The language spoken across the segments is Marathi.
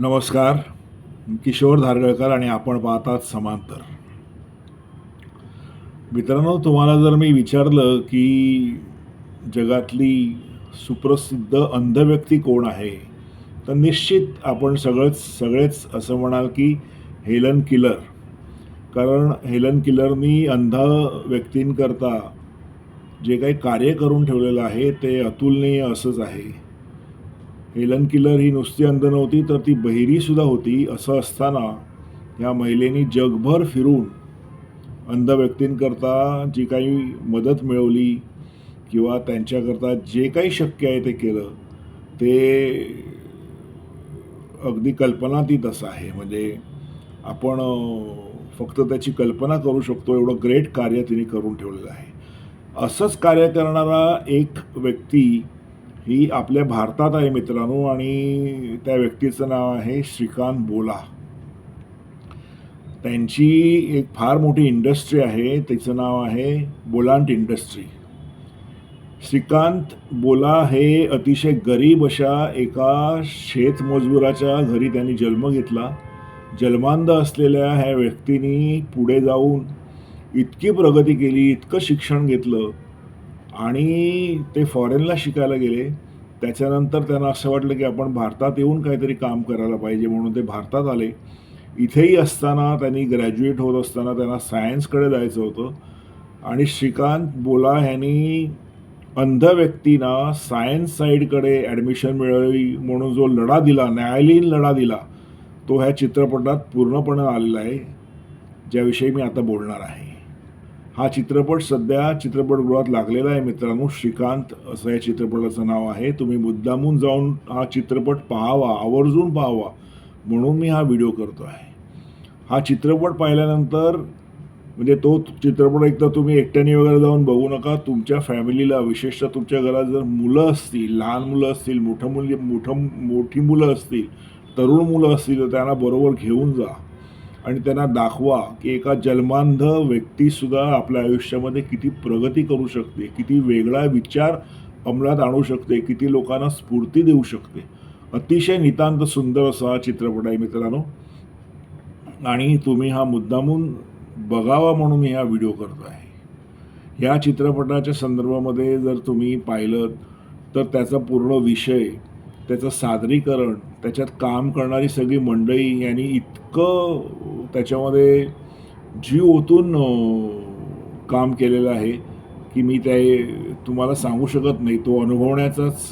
नमस्कार किशोर धारगळकर आणि आपण पाहतात समांतर. मित्रांनो तुम्हाला जर मी विचारलं की जगातली सुप्रसिद्ध अंध व्यक्ती कोण आहे तर निश्चित आपण सगळंच सगळेच असं म्हणाल की हेलन किलर. कारण हेलन किलरनी अंध व्यक्तींकरता जे काही कार्य करून ठेवलेलं आहे ते अतुलनीय असंच आहे. हेलन किलर ही नुसती अंध नव्हती तर ती बहिरीसुद्धा होती असं असताना या महिलेनी जगभर फिरून अंध व्यक्तींकरता जी काही मदत मिळवली किंवा त्यांच्याकरता जे काही शक्य आहे ते केलं ते अगदी कल्पनातीत असं आहे. म्हणजे आपण फक्त त्याची कल्पना करू शकतो एवढं ग्रेट कार्य तिने करून ठेवलेलं आहे. असंच कार्य करणारा एक व्यक्ती ही आपल्या भारतात आहे मित्रांनो आणि त्या व्यक्तीचं नाव आहे श्रीकांत बोला. त्यांची एक फार मोठी इंडस्ट्री आहे त्याचं नाव आहे बोलांट इंडस्ट्री. श्रीकांत बोला हे अतिशय गरीब अशा एका शेतमजुराच्या घरी त्यांनी जन्म घेतला. जन्मांध असलेल्या ह्या व्यक्तीने पुढे जाऊन इतकी प्रगती केली इतकं शिक्षण घेतलं आणि ते फॉरेनला शिकायला गेले त्याच्यानंतर त्यांना असं वाटलं की आपण भारतात येऊन काहीतरी काम करायला पाहिजे म्हणून ते भारतात आले. इथेही असताना त्यांनी ग्रॅज्युएट होत असताना त्यांना सायन्सकडे जायचं होतं आणि श्रीकांत बोला ह्यांनी अंध व्यक्तींना सायन्स साईडकडे ॲडमिशन मिळावी म्हणून जो लढा दिला न्यायालयीन लढा दिला तो ह्या चित्रपटात पूर्णपणे आलेला आहे ज्याविषयी मी आता बोलणार आहे. हा चित्रपट सध्या चित्रपटगृहात लागलेला आहे मित्रांनो. श्रीकांत असं या चित्रपटाचं नाव आहे. तुम्ही मुद्दामून जाऊन हा चित्रपट पाहावा आवर्जून पाहावा म्हणून मी हा व्हिडिओ करतो आहे. हा चित्रपट पाहिल्यानंतर म्हणजे तो चित्रपट एकदा तुम्ही एकट्याने वगैरे जाऊन बघू नका. तुमच्या फॅमिलीला विशेषतः तुमच्या घरात जर मुलं असतील लहान मुलं असतील मोठं मुली मोठं मोठी मुलं असतील तरुण मुलं असतील तर त्यांना बरोबर घेऊन जा. आणि त्यांना दाखवा की एका जन्मांध व्यक्तीसुद्धा आपल्या आयुष्यामध्ये किती प्रगती करू शकते किती वेगळा विचार अंमलात आणू शकते किती लोकांना स्फूर्ती देऊ शकते. अतिशय नितांत सुंदर असा हा चित्रपट आहे मित्रांनो. आणि तुम्ही हा मुद्दामून बघावा म्हणून मी हा व्हिडिओ करतो आहे. ह्या चित्रपटाच्या संदर्भामध्ये जर तुम्ही पाहिलं तर त्याचा पूर्ण विषय त्याचं सादरीकरण त्याच्यात काम करणारी सगळी मंडळी यांनी इतकं त्याच्यामध्ये जीव ओतून काम केलेलं आहे की मी ते तुम्हाला सांगू शकत नाही. तो अनुभवण्याचाच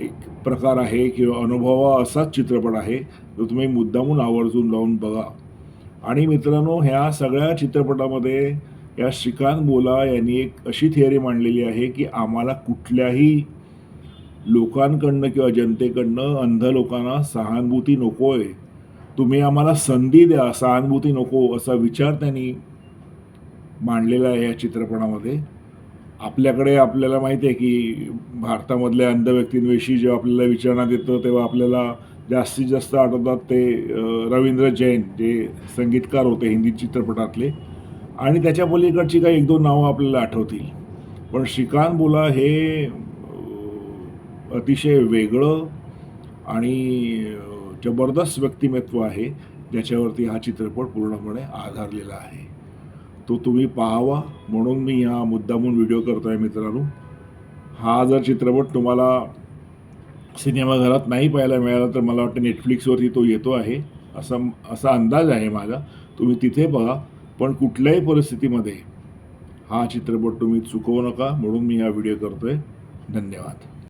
एक प्रकार आहे किंवा अनुभवा असाच चित्रपट आहे जो तुम्ही मुद्दामून आवर्जून लावून बघा. आणि मित्रांनो ह्या सगळ्या चित्रपटामध्ये या श्रीकांत बोला यांनी एक अशी थिअरी मांडलेली आहे की आम्हाला कुठल्याही लोकांकडनं किंवा जनतेकडनं अंध लोकांना सहानुभूती नको आहे तुम्ही आम्हाला संधी द्या सहानुभूती नको असा विचार त्यांनी मांडलेला आहे या चित्रपटामध्ये आपल्याकडे आपल्याला माहिती आहे की भारतामधल्या अंध व्यक्तींविषयी जेव्हा आपल्याला विचारण्यात येतं तेव्हा आपल्याला जास्तीत जास्त आठवतात ते रवींद्र जैन जे संगीतकार होते हिंदी चित्रपटातले. आणि त्याच्या पलीकडची काही एक दोन नावं आपल्याला आठवतील. पण श्रीकांत बोला हे अतिशय वेगळं आणि जबरदस्त व्यक्तिमत्व आहे. ज्याच्यावरती हा चित्रपट पूर्णपणे आधारलेला आहे. तो तुम्ही पाहावा म्हणून मी हा मुद्दामून व्हिडिओ करतो आहे मित्रांनो. हा जर चित्रपट तुम्हाला सिनेमाघरात नाही पाहायला मिळाला तर मला वाटतं नेटफ्लिक्सवरती तो येतो आहे. असा असा अंदाज आहे माझा. तुम्ही तिथे बघा पण कुठल्याही परिस्थितीमध्ये हा चित्रपट तुम्ही चुकवू नका म्हणून मी हा व्हिडिओ करतो आहे धन्यवाद.